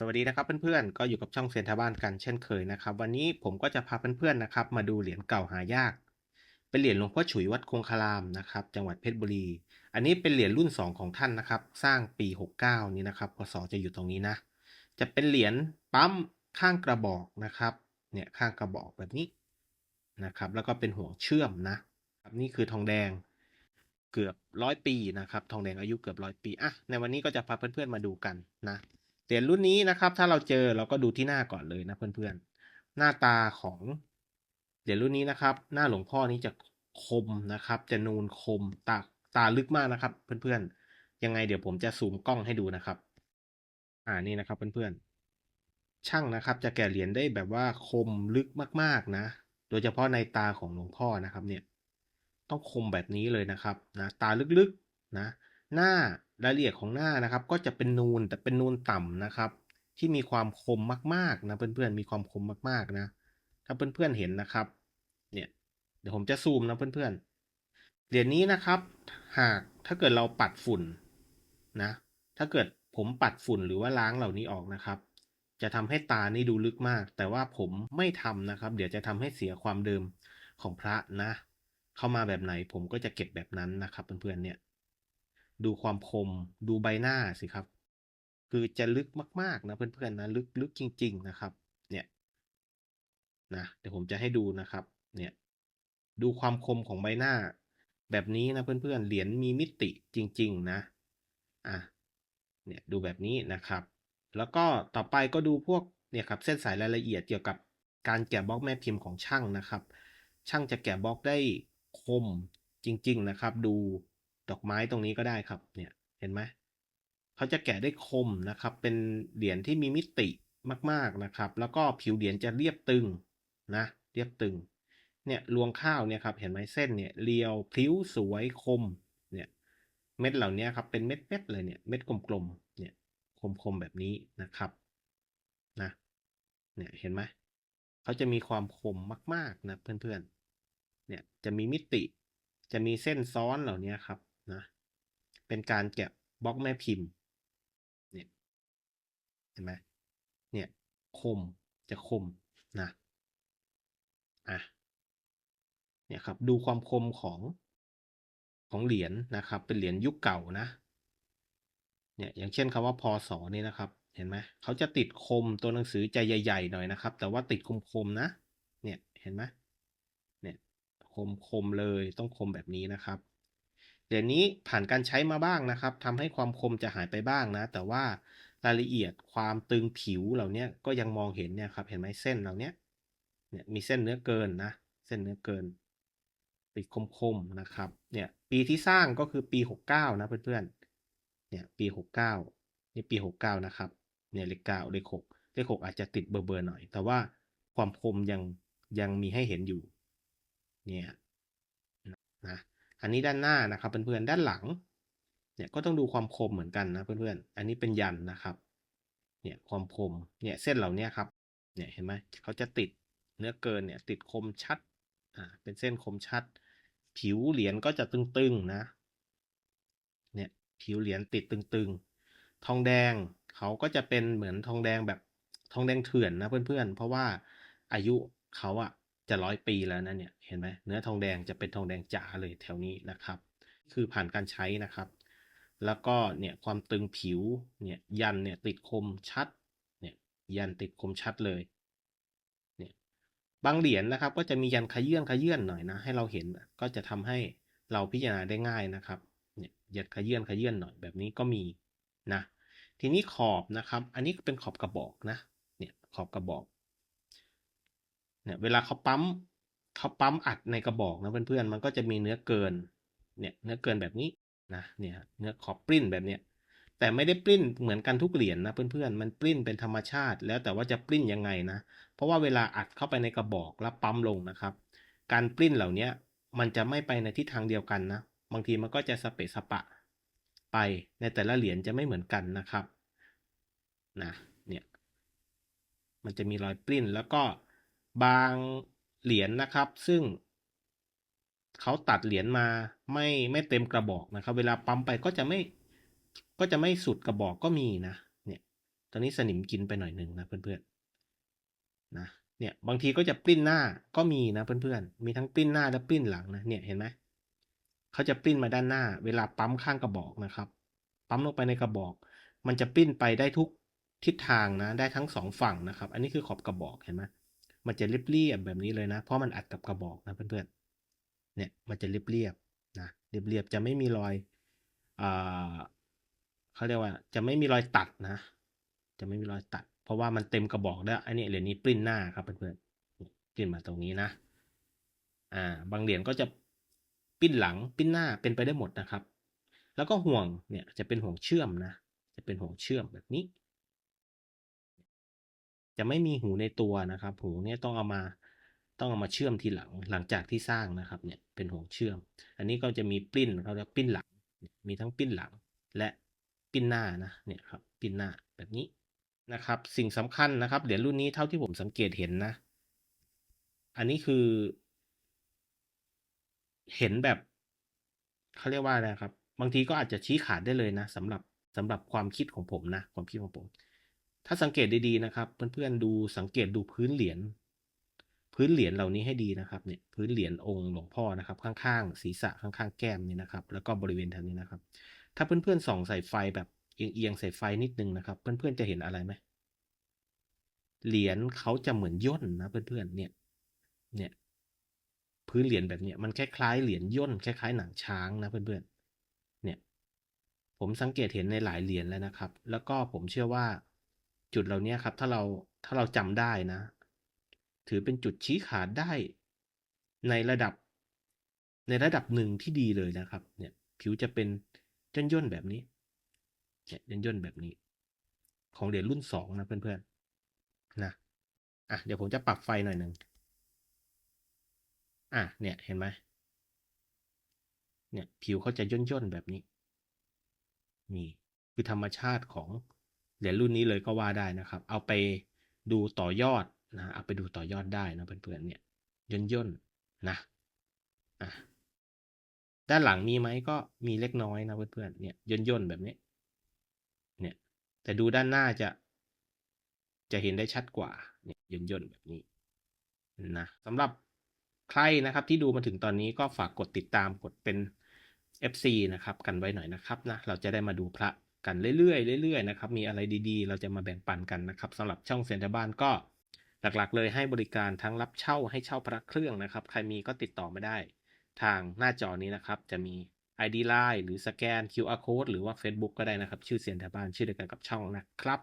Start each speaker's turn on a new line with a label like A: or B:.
A: สวัสดีนะครับเพื่อนๆ ก็อยู่กับช่องเซียนทาบ้านกันเช่นเคยนะครับ วันนี้ผมก็จะพาเพื่อนๆนะครับ มาดูเหรียญเก่าหายาก เป็นเหรียญหลวงพ่อฉุยวัดคงคารามนะครับ จังหวัดเพชรบุรี อันนี้เป็นเหรียญรุ่น 2 ของท่านนะครับ สร้างปี 69 นี้นะครับพศจะอยู่ตรงนี้นะ จะเป็นเหรียญปั๊มข้างกระบอกนะครับ เนี่ยข้างกระบอกแบบนี้นะครับ แล้วก็เป็นห่วงเชื่อมนะครับนี่คือทองแดงเกือบร้อยปีนะครับ ทองแดงอายุเกือบร้อยปีอะในวันนี้ก็จะพาเพื่อนๆมาดูกันนะ เหรียญรุ่นนี้นะครับ ถ้าเราเจอเราก็ดูที่หน้าก่อนเลยนะเพื่อนๆ หน้าตาของเหรียญรุ่นนี้นะครับ หน้าหลวงพ่อนี้จะคมนะครับ จะนูนคมตาตาลึกมากนะครับ เพื่อนๆ ยังไงเดี๋ยวผมจะซูมกล้องให้ดูนะครับ อ่านี่นะครับเพื่อนๆ ช่างนะครับ จะแกะเหรียญได้แบบว่าคมลึกมากๆนะ โดยเฉพาะในตาของหลวงพ่อนะครับเนี่ย ต้องคมแบบนี้เลยนะครับนะตาลึกๆนะ หน้า รายละเอียดของหน้านะครับ ก็จะเป็นนูนแต่เป็นนูนต่ำนะครับ ที่มีความคมมากๆนะเพื่อนๆมีความคมมากๆนะ ถ้าเพื่อนๆเห็นนะครับ เนี่ยเดี๋ยวผมจะซูมนะเพื่อนๆเหรียญนี้นะครับ หากถ้าเกิดเราปัดฝุ่นนะ ถ้าเกิดผมปัดฝุ่นหรือว่าล้างเหล่านี้ออกนะครับ จะทำให้ตานี่ดูลึกมาก แต่ว่าผมไม่ทำนะครับ เดี๋ยวจะทำให้เสียความเดิมของพระนะ เข้ามาแบบไหนผมก็จะเก็บแบบนั้นนะครับเพื่อนๆเนี่ย ดูความคม ดูใบหน้าสิครับ คือจะลึกมากๆนะเพื่อนๆนะลึกลึกจริง ๆนะครับ เนี่ยนะเดี๋ยวผมจะให้ดูนะครับ เนี่ย ดูความคมของใบหน้า แบบนี้นะเพื่อนๆเหรียญมีมิติจริง ๆ นะอะเนี่ยดูแบบนี้นะครับ แล้วก็ต่อไปก็ดูพวกเนี่ยครับเส้นสายรายละเอียดเกี่ยวกับการแกะบล็อกแม่พิมพ์ของช่างนะครับ ช่างจะแกะบล็อกได้คมจริง ๆ นะครับ ดู ดอกไม้ตรงนี้ก็ได้ครับเนี่ยเห็นไหมเขาจะแกะได้คมนะครับ เป็นเหรียญที่มีมิติมากๆนะครับ แล้วก็ผิวเหรียญจะเรียบตึงนะเรียบตึงเนี่ยรวงข้าวเนี่ยครับเห็นไหมเส้นเนี่ยเรียวพลิ้วสวยคมเนี่ยเม็ดเหล่านี้ครับเป็นเม็ดเม็ดๆเลยเนี่ยเม็ดกลมๆเนี่ยคมๆแบบนี้นะครับนะเนี่ยเห็นไหมเขาจะมีความคมมากๆนะเพื่อนๆเนี่ยจะมีมิติจะมีเส้นซ้อนเหล่านี้ครับ เป็นการแกะบล็อกแม่พิมพ์เนี่ยเห็นไหมเนี่ยคมจะคมนะอะเนี่ยครับดูความคมของของเหรียญนะครับ เป็นเหรียญยุคเก่านะเนี่ยอย่างเช่นคำว่าพศนี่นะครับ เห็นไหมเขาจะติดคมตัวหนังสือใจใหญ่ๆหน่อยนะครับ แต่ว่าติดคมๆนะ เนี่ยเห็นไหมเนี่ยคมคมเลยต้องคมแบบนี้นะครับ เหรียญนี้ผ่านการใช้มาบ้างนะครับทำให้ความคมจะหายไปบ้างนะ แต่ว่ารายละเอียดความตึงผิวเหล่านี้ก็ยังมองเห็นเนี่ยครับ เห็นไหมเส้นเหล่านี้เนี่ยมีเส้นเนื้อเกินนะ เส้นเนื้อเกิน ติดคมๆนะครับ เนี่ยปีที่สร้างก็คือปีหกเก้านะเพื่อนๆ เนี่ยปีหกเก้านี่ปีหกเก้านะครับ เนี่ยเลขเก้าเลขหกเลขหกอาจจะติดเบอร์เบอร์หน่อย แต่ว่าความคมยังยังมีให้เห็นอยู่ เนี่ยนะ อันนี้ด้านหน้านะครับเพื่อนๆด้านหลังเนี่ยก็ต้องดูความคมเหมือนกันนะเพื่อนๆ อันนี้เป็นยันนะครับ เนี่ยความคม เนี่ยเส้นเหล่านี้ครับ เนี่ยเห็นไหมเขาจะติดเนื้อเกินเนี่ยติดคมชัด อ่า เป็นเส้นคมชัด ผิวเหรียญก็จะตึงๆนะ เนี่ยผิวเหรียญติดตึงๆ ทองแดงเขาก็จะเป็นเหมือนทองแดงแบบทองแดงเถื่อนนะเพื่อนๆ เพราะว่าอายุเขาอะ จะร้อยปีแล้วนะเนี่ยเห็นไหมเนื้อทองแดงจะเป็นทองแดงจ๋าเลยแถวนี้นะครับ คือผ่านการใช้นะครับ แล้วก็เนี่ยความตึงผิวเนี่ยยันเนี่ยติดคมชัดเนี่ยยันติดคมชัดเลยเนี่ยบางเหรียญนะครับ ก็จะมียันขยื่นขยื่นหน่อยนะ ให้เราเห็นก็จะทำให้เราพิจารณาได้ง่ายนะครับเนี่ยยันขยื่นขยื่นหน่อยแบบนี้ก็มีนะทีนี้ขอบนะครับ อันนี้เป็นขอบกระบอกนะเนี่ยขอบกระบอก เนี่ยเวลาเขาปั๊มเขาปั๊มอัดในกระบอกนะเพื่อนๆมันก็จะมีเนื้อเกินเนี่ยเนื้อเกินแบบนี้นะเนี่ยเนื้อขอบปริ้นแบบเนี้ยแต่ไม่ได้ปริ้นเหมือนกันทุกเหรียญนะเพื่อนๆมันปริ้นเป็นธรรมชาติ แล้วแต่ว่าจะปริ้นยังไงนะเพราะว่าเวลาอัดเข้าไปในกระบอกแล้วปั๊มลงนะครับ การปริ้นเหล่านี้มันจะไม่ไปในทิศทางเดียวกันนะบางทีมันก็จะสเปะสปะ ไปในแต่ละเหรียญจะไม่เหมือนกันนะครับนะเนี่ยมันจะมีรอยปริ้นแล้วก็ บางเหรียญนะครับ ซึ่งเขาตัดเหรียญมาไม่ไม่เต็มกระบอกนะครับ เวลาปั๊มไปก็จะไม่ก็จะไม่สุดกระบอกก็มีนะ เนี่ย ตอนนี้สนิมกินไปหน่อยหนึ่งนะเพื่อนๆนะ เนี่ยบางทีก็จะปิ้นหน้าก็มีนะเพื่อนๆ มีทั้งปิ้นหน้าและปิ้นหลังนะ เนี่ยเห็นไหมเขาจะปิ้นมาด้านหน้า เวลาปั๊มข้างกระบอกนะครับ ปั๊มลงไปในกระบอก มันจะปิ้นไปได้ทุกทิศทางนะ ได้ทั้งสองฝั่งนะครับ อันนี้คือขอบกระบอกเห็นไหม มันจะเรียบๆแบบนี้เลยนะ เพราะมันอัดกับกระบอกนะเพื่อนๆ เนี่ยมันจะเรียบๆนะเรียบๆจะไม่มีรอยอ่าเขาเรียกว่าจะไม่มีรอยตัดนะ จะไม่มีรอยตัด เพราะว่ามันเต็มกระบอกแล้วอันนี้เหรียญนี้ปริ้นหน้าครับเพื่อนๆปริ้นมาตรงนี้นะ อ่า บางเหรียญก็จะปิ้นหลังปิ้นหน้าเป็นไปได้หมดนะครับ แล้วก็ห่วงเนี่ยจะเป็นห่วงเชื่อมนะ จะเป็นห่วงเชื่อมแบบนี้ จะไม่มีหูในตัวนะครับ หูเนี่ยต้องเอามาต้องเอามาเชื่อมทีหลังหลังจากที่สร้างนะครับเนี่ยเป็นห่วงเชื่อม อันนี้ก็จะมีปิ้นเขาเรียกปิ้นหลัง มีทั้งปิ้นหลังและปิ้นหน้านะเนี่ยครับปิ้นหน้าแบบนี้นะครับ สิ่งสำคัญนะครับเหรียญรุ่นนี้เท่าที่ผมสังเกตเห็นนะ อันนี้คือ เห็นแบบเขาเรียกว่าอะไรครับ บางทีก็อาจจะชี้ขาดได้เลยนะสำหรับสำหรับความคิดของผมนะ ความคิดของผม ถ้าสังเกตดีๆนะครับ เพื่อนๆดูสังเกตดูพื้นเหรียญพื้นเหรียญเหล่านี้ให้ดีนะครับเนี่ยพื้นเหรียญองค์หลวงพ่อนะครับ ข้างๆศีรษะข้างๆแก้มนี่นะครับ แล้วก็บริเวณแถวนี้นะครับ ถ้าเพื่อนๆส่องใส่ไฟแบบเอียงๆใส่ไฟนิดนึงนะครับ เพื่อนๆจะเห็นอะไรไหมเหรียญเขาจะเหมือนย่นนะเพื่อนๆเนี่ยเนี่ยพื้นเหรียญแบบเนี้ยมันคล้ายๆเหรียญย่นคล้าย ๆ หนังช้างนะเพื่อนๆเนี่ยผมสังเกตเห็นในหลายเหรียญแล้วนะครับ แล้วก็ผมเชื่อว่า จุดเหล่านี้ครับ ถ้าเราถ้าเราจำได้นะ ถือเป็นจุดชี้ขาดได้ในระดับ ในระดับหนึ่งที่ดีเลยนะครับ เนี่ย ผิวจะเป็นย่นย่นแบบนี้เนี่ยย่นย่นแบบนี้ ของเหรียญรุ่นสองนะเพื่อนๆนะอะเดี๋ยวผมจะปรับไฟหน่อยหนึ่งอะเนี่ยเห็นไหมเนี่ยผิวเขาจะย่นย่นแบบนี้นี่คือธรรมชาติของ เหรียญรุ่นนี้เลยก็ว่าได้นะครับ เอาไปดูต่อยอดนะเอาไปดูต่อยอดได้นะเพื่อนๆเนี่ยย่นย่นๆนะอะด้านหลังมีไหมก็มีเล็กน้อยนะเพื่อนๆเนี่ยย่นย่นๆแบบนี้เนี่ยแต่ดูด้านหน้าจะ จะเห็นได้ชัดกว่าเนี่ยย่นย่นๆแบบนี้นะสำหรับใครนะครับที่ดูมาถึงตอนนี้ก็ฝากกดติดตามกดเป็น FC นะครับ กันไว้หน่อยนะครับนะเราจะได้มาดูพระ กันเรื่อยๆเรื่อยๆนะครับมีอะไรดีๆ เราจะมาแบ่งปันกันนะครับสำหรับช่องเซ็นทรัลบ้านก็หลักๆ เลยให้บริการทั้งรับเช่าให้เช่าพระเครื่องนะครับ ใครมีก็ติดต่อมาได้ ทางหน้าจอนี้นะครับ จะมี ID Line หรือสแกน QR Code หรือว่า Facebook ก็ได้นะครับ ชื่อเซียนแถวบ้านชื่อเดียวกันกับช่องนะครับ